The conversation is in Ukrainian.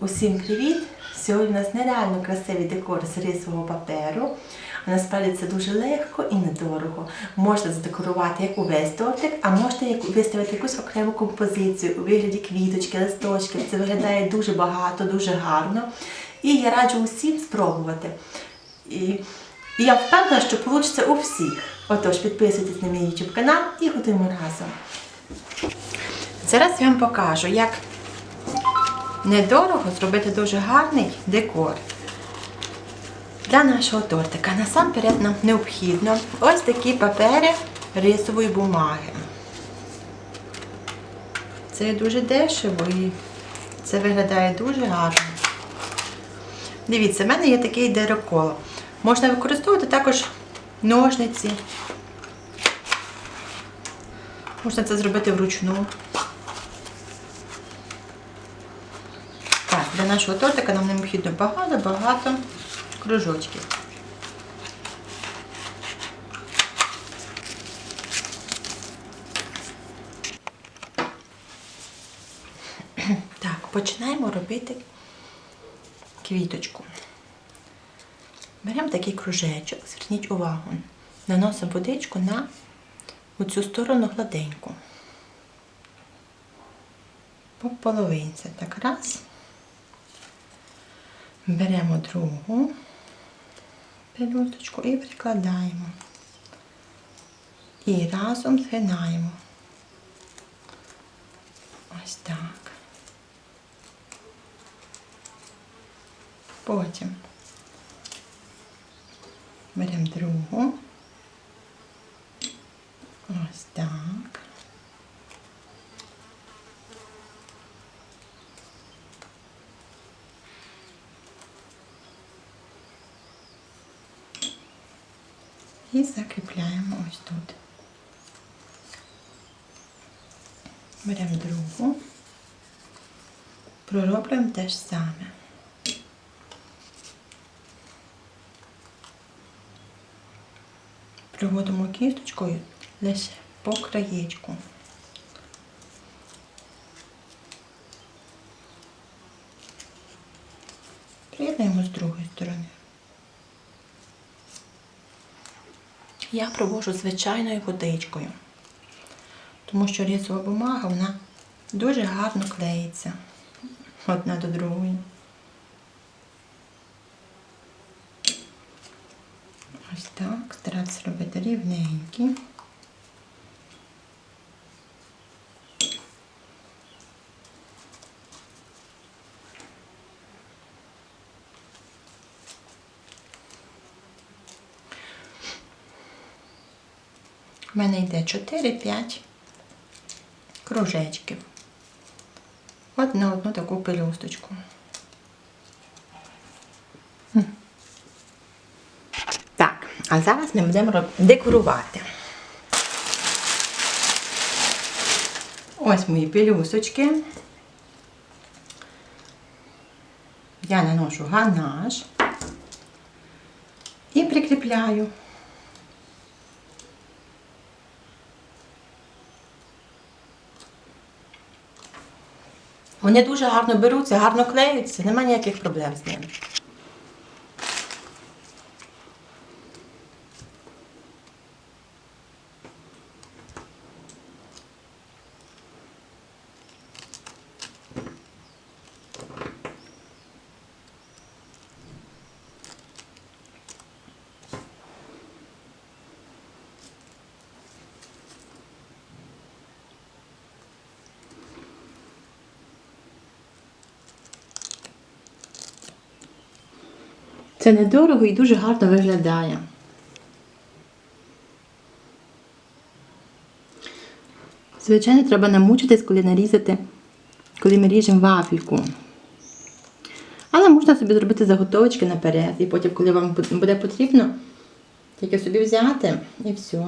Усім, привіт! Сьогодні у нас нереально красивий декор з рисового паперу. Насправді це дуже легко і недорого. Можна задекорувати як увесь тортик, а як виставити якусь окрему композицію у вигляді квіточки, листочки. Це виглядає дуже багато, дуже гарно. І я раджу усім спробувати. І, і я впевнена, що вийде у всіх. Отож, підписуйтесь на мій YouTube канал і готуємо разом. Зараз я вам покажу, як недорого зробити дуже гарний декор для нашого тортика. Насамперед нам необхідно ось такі папери рисової бумаги. Це дуже дешево і це виглядає дуже гарно. Дивіться, в мене є такий дерекол. Можна використовувати також ножниці. Можна це зробити вручну. Для нашого тортика нам необхідно багато-багато кружочків. Так, починаємо робити квіточку. Беремо такий кружечок, зверніть увагу, наносимо водичку на оцю сторону гладеньку. По половинці. Так, раз. Беремо другу пелюсточку і прикладаємо. І разом згинаємо. Ось так. Потім беремо другу. Ось так. І закріпляємо ось тут. Беремо другу, пророблюємо те ж саме. Проводимо кісточкою лише по краєчку. Приєднуємо з другої сторони. Я провожу звичайною водичкою, тому що різова бумага вона дуже гарно клеїться одна до другої. Ось так, старатися робити рівненькі. У мене йде 4-5 кружечків. От на одну таку пелюсточку. Так, а зараз ми будемо декорувати. Ось мої пелюсточки. Я наношу ганаш і прикріпляю. Вони дуже гарно беруться, гарно клеються, немає ніяких проблем з ними. Це недорого і дуже гарно виглядає. Звичайно, треба намучитись, коли нарізати, коли ми ріжемо вафельку. Але можна собі зробити заготовочки наперед. І потім, коли вам буде потрібно, тільки собі взяти і все.